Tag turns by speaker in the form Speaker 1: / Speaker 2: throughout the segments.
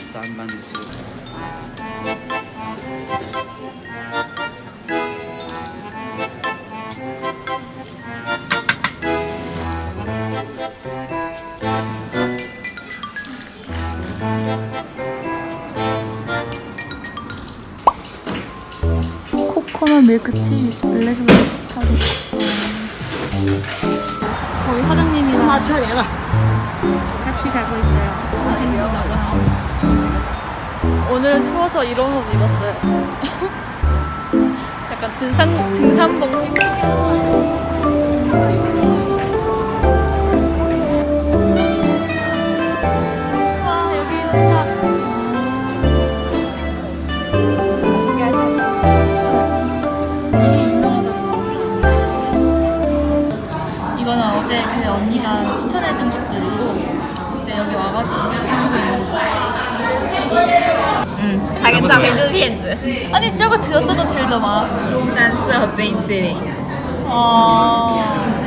Speaker 1: 쌈만수
Speaker 2: 코코넛 밀크티 위스 블랙베리 스타벅 거의 사장님이랑 같이 가고 있어요. 고생 오늘은 추워서 이런 옷 입었어요. 약간 등산, 등산복 이거는 어제 그 언니가 추천해준 것들이고 이제 여기 와가지고
Speaker 3: 嗯，拍个照片就是骗子。
Speaker 2: 아니 저거 들었어도 질더만
Speaker 3: 三色冰淇淋，
Speaker 2: 어...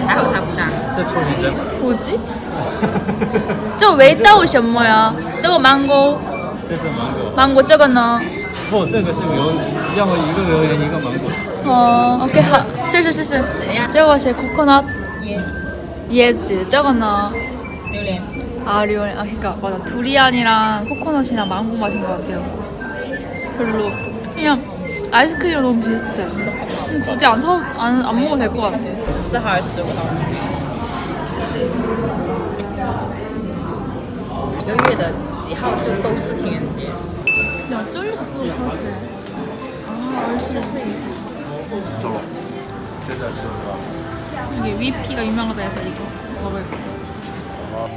Speaker 3: 还好它不大。
Speaker 1: 这臭皮针，
Speaker 2: 뭐지? 저 웨이따오 什么呀? 저거 망고
Speaker 1: 这是芒果。
Speaker 2: 망고 저거는
Speaker 1: 不，这个是榴，要么一个榴莲一个芒果。
Speaker 2: 어... 오케이 하... 是是是是 저것이 코코넛 예즈 저거는
Speaker 3: 榴莲，
Speaker 2: 아 리오네 아 그니까 맞아 두리안이랑 코코넛이랑 망고 맛인 것 같아요 별로 그냥 아이스크림이랑 너무 비슷해 음, 굳이 안 사, 안, 안 먹어도 될 것 같아
Speaker 3: 十四号还是十五号？一个月的几号就都是情人节。
Speaker 2: 야 쫄려서 또 사지 아 얼씬 이게 위피가 유명하다 해서 이거 먹을 거 와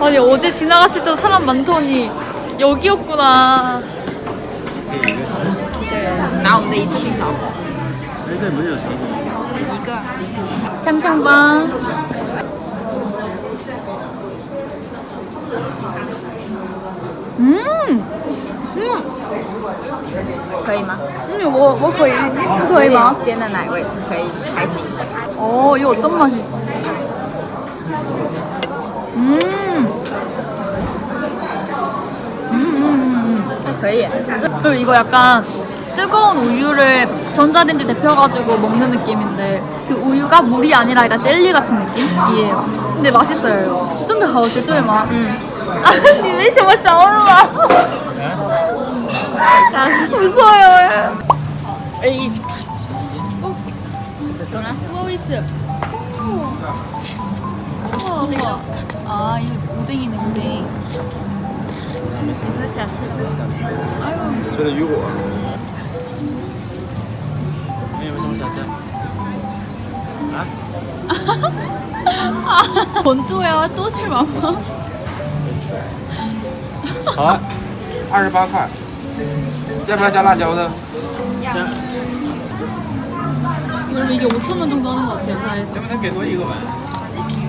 Speaker 2: 아니 어제 지나갔을 때 사람 많더니 여기였구나
Speaker 3: 拿我们的一次性少，
Speaker 1: 哎，这没有舌头。
Speaker 3: 一个。
Speaker 2: 상상방 음, 음,
Speaker 3: 可以吗？
Speaker 2: 嗯，我我可以，你可以吗？
Speaker 3: 鲜的奶味可以，还行。
Speaker 2: 어, 이거 어떤 맛이? 음, 음, 음, 음.
Speaker 3: 可以。
Speaker 2: 그리고 이거 약간 뜨거운 우유를 전자레인지 데펴가지고 먹는 느낌인데 그 우유가 물이 아니라 약간 젤리 같은 느낌이에요. 근데 맛있어요. 이거. 真的好吃对吗？嗯。啊，你为什么想问吗？ 웃어요.
Speaker 1: 哎，
Speaker 2: 뭐 있어? 우와, 우와. 아, 이거 오뎅이네, 오뎅.
Speaker 3: 你是想吃的？
Speaker 2: 아유,
Speaker 1: 吃的雨果。你有没有什么想吃？啊？
Speaker 2: 본토야 또칠 맘마.
Speaker 1: 好啊，二十八块。要不要加辣椒的？
Speaker 2: 여러분 이게 5천 원 정도 하는 것 같아요, 다 해서.
Speaker 1: 能不能给多一个碗？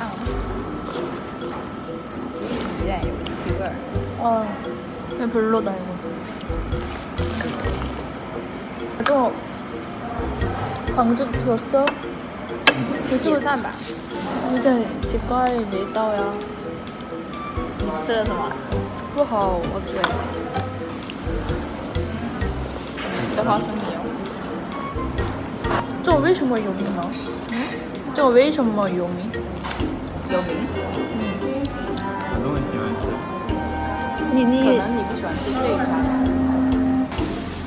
Speaker 3: 烫了。有点有有味儿。
Speaker 2: 아, 그냥 별로다 이거. 이거 광주 들었어?
Speaker 3: 也算吧。
Speaker 2: 有点奇怪，没到呀，
Speaker 3: 你吃了什么？
Speaker 2: 不好，我觉得。
Speaker 3: 有花生米哦。
Speaker 2: 这为什么有名呢？这为什么有名？
Speaker 3: 有名？
Speaker 4: 很多人喜欢吃。
Speaker 2: 你你
Speaker 3: 可能你不喜欢吃这一家。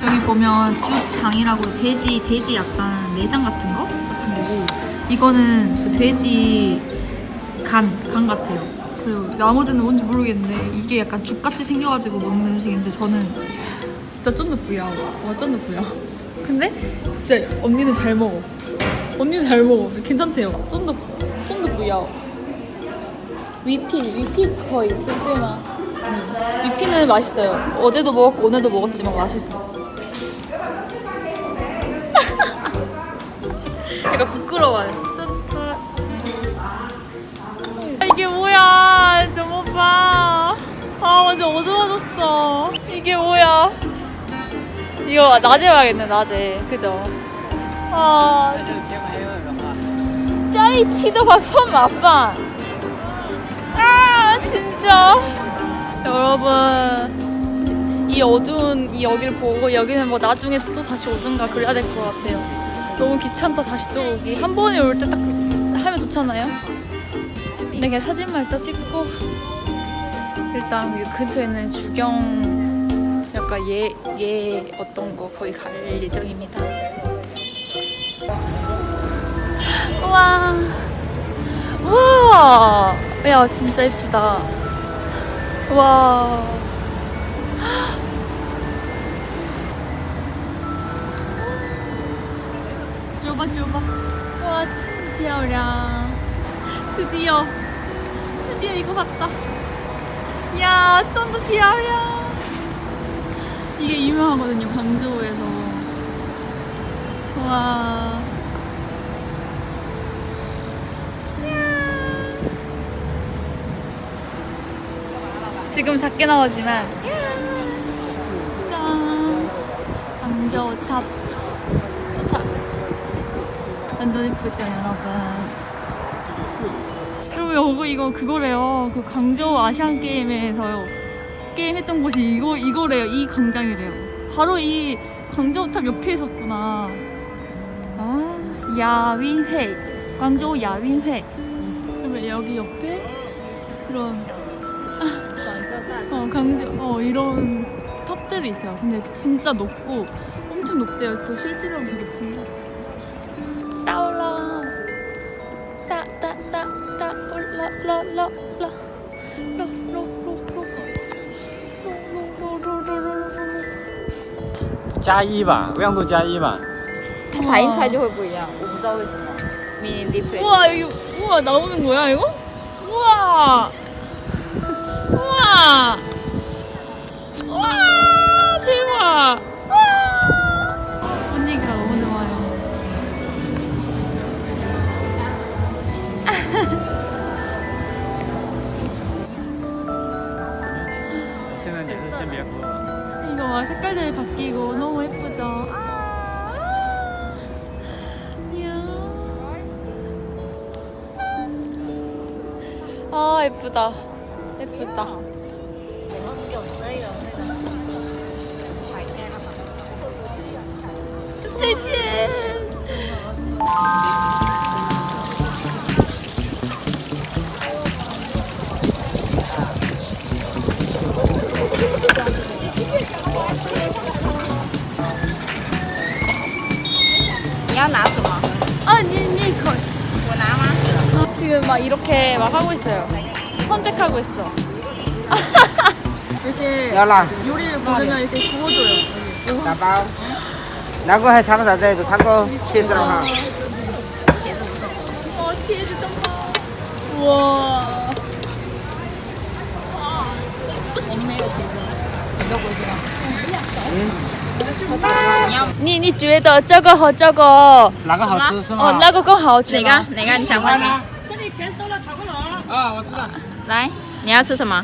Speaker 2: 여기 보면 쭈장이라고 돼지 돼지 약간 내장 같은 거 같은 거고 이거는 그 돼지 간 간 같아요. 그리고 나머지는 뭔지 모르겠는데 이게 약간 죽같이 생겨가지고 먹는 음식인데 저는 진짜 쫀득 부야. 와 쫀득 부야. 근데 진짜 언니는 잘 먹어. 언니는 잘 먹어. 괜찮대요. 쫀득 쫀득 부야. 위피, 위피 거의 뜬뜸아. 음, 위피는 맛있어요. 어제도 먹었고 오늘도 먹었지만 맛있어. 약간 부끄러워요. 좋다. 아, 이게 뭐야, 좀 오빠. 아 완전 어두워졌어. 이게 뭐야? 이거 낮에 봐야겠네, 낮에. 그죠? 아, 짜이 치도 박현 아빠. 아 진짜. 여러분 이 어두운 이 여기를 보고 여기는 뭐 나중에 또 다시 오든가 그래야 될 것 같아요. 너무 귀찮다 다시 또 오기. 한 번에 올 때 딱 하면 좋잖아요. 근데 그냥 사진만 일단 찍고 일단 여기 근처에 있는 주경 약간 예, 예 어떤 거 거기 갈 예정입니다. 와, 우와! 야, 진짜 예쁘다. 와. 줘봐, 줘봐. 와, 진짜 어려. 드디어, 드디어 이거 봤다. 야, 쩐도 비아려. 이게 유명하거든요, 광저우에서. 와. 지금 작게 나오지만. 짠. 광저우 탑 도착. 완전 예쁘죠 여러분. 여러분 이거 이거 그거래요. 그 광저우 아시안 게임에서요 게임 했던 곳이 이거 이거래요. 이 광장이래요. 바로 이 광저우 탑 옆에 있었구나. 아 야윈회. 광저우 야윈회. 그러면 여기 옆에 그런 어, 강조, 어, 이런 탑들이 있어요. 근데 진짜 높고 엄청 높대요. 또 실제로는 더 높은데. 따올라. 따, 따, 따, 따, 올라, 라, 라, 라. 라, 로, 로, 로. 로, 로, 로, 로, 로, 로, 로.
Speaker 4: 加一吧，亮度加一吧。
Speaker 3: 它打印出来就会不一样，我不知道为什么。mini display。
Speaker 2: 우와, 이거, 우와, 나오는 거야, 이거? 우와. 와 우와! 대박! 우와! 분위기가 너무 좋아요. 이거 와 색깔들이 바뀌고 너무 예쁘죠? 아 예쁘다 예쁘다
Speaker 3: 你要拿什么？
Speaker 2: 아니니 거
Speaker 3: 我拿吗？
Speaker 2: 지금 막 이렇게 막 하고 있어요 선택하고 있어 이렇게
Speaker 1: 要辣，
Speaker 2: 요리를 부르면 이렇게 구워줘요
Speaker 1: 打包。那个还唱啥子？就唱个茄子了哈。
Speaker 2: 와 치즈 좀 봐. 우와. 없네요 지금. 你你觉得这个和这个
Speaker 4: 哪个好吃是
Speaker 2: 哦
Speaker 4: 吗？
Speaker 2: 那个更好吃
Speaker 3: 哪
Speaker 2: 吗
Speaker 3: 个？哪个？你想问？
Speaker 5: 这里钱收了，炒个螺。
Speaker 1: 啊，我知道。
Speaker 3: 来，你要吃什么？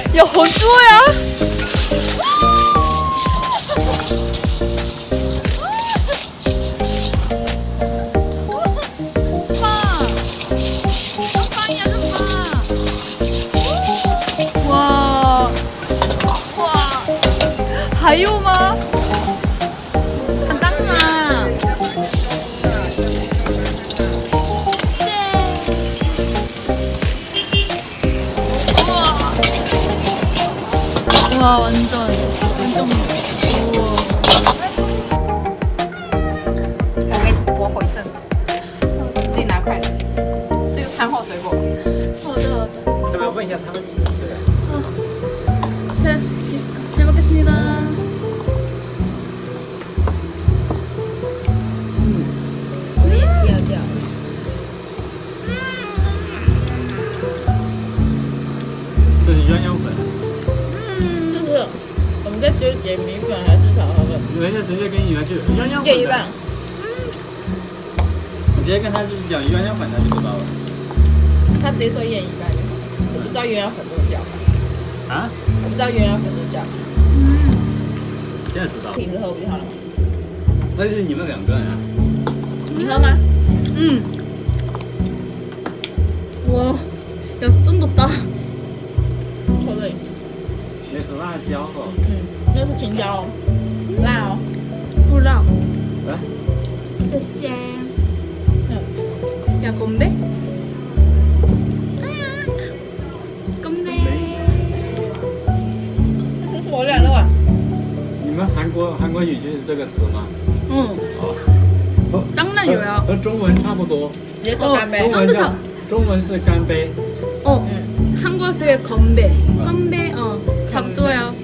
Speaker 2: 야, 원투어야? 와 완전. 완전
Speaker 3: 米粉还是炒河粉？
Speaker 4: 等一，直接跟鱼丸就鱼丸粉。
Speaker 3: 点一半。
Speaker 4: 你直接跟他就是讲鱼丸粉，他就知道了。
Speaker 3: 他直接说点一半就好。我不知道鱼丸粉怎么叫。
Speaker 4: 啊？
Speaker 3: 我不知道鱼丸粉怎么叫。嗯。
Speaker 4: 现在知道。
Speaker 3: 瓶子喝不就好了？
Speaker 4: 那就是你们两个人、
Speaker 3: 你喝吗？
Speaker 2: 嗯。我有这么大，
Speaker 3: 抽这里。
Speaker 4: 那是辣椒哦。
Speaker 3: 嗯，那是青椒哦，辣哦。
Speaker 2: 不辣.
Speaker 4: 来，
Speaker 2: 谢谢. 야, 건배? 건배.
Speaker 3: 我两个碗。
Speaker 4: 你们韩国韩国语就是这个词吗？
Speaker 2: 응,
Speaker 4: 哦。
Speaker 2: 짱난요야.
Speaker 4: 和中文差不多。
Speaker 3: 直接说干杯。
Speaker 4: 中文叫
Speaker 2: 真的是
Speaker 4: 中文是干杯。
Speaker 2: 어, 한국어의 건배. 건배, 어, 작도야.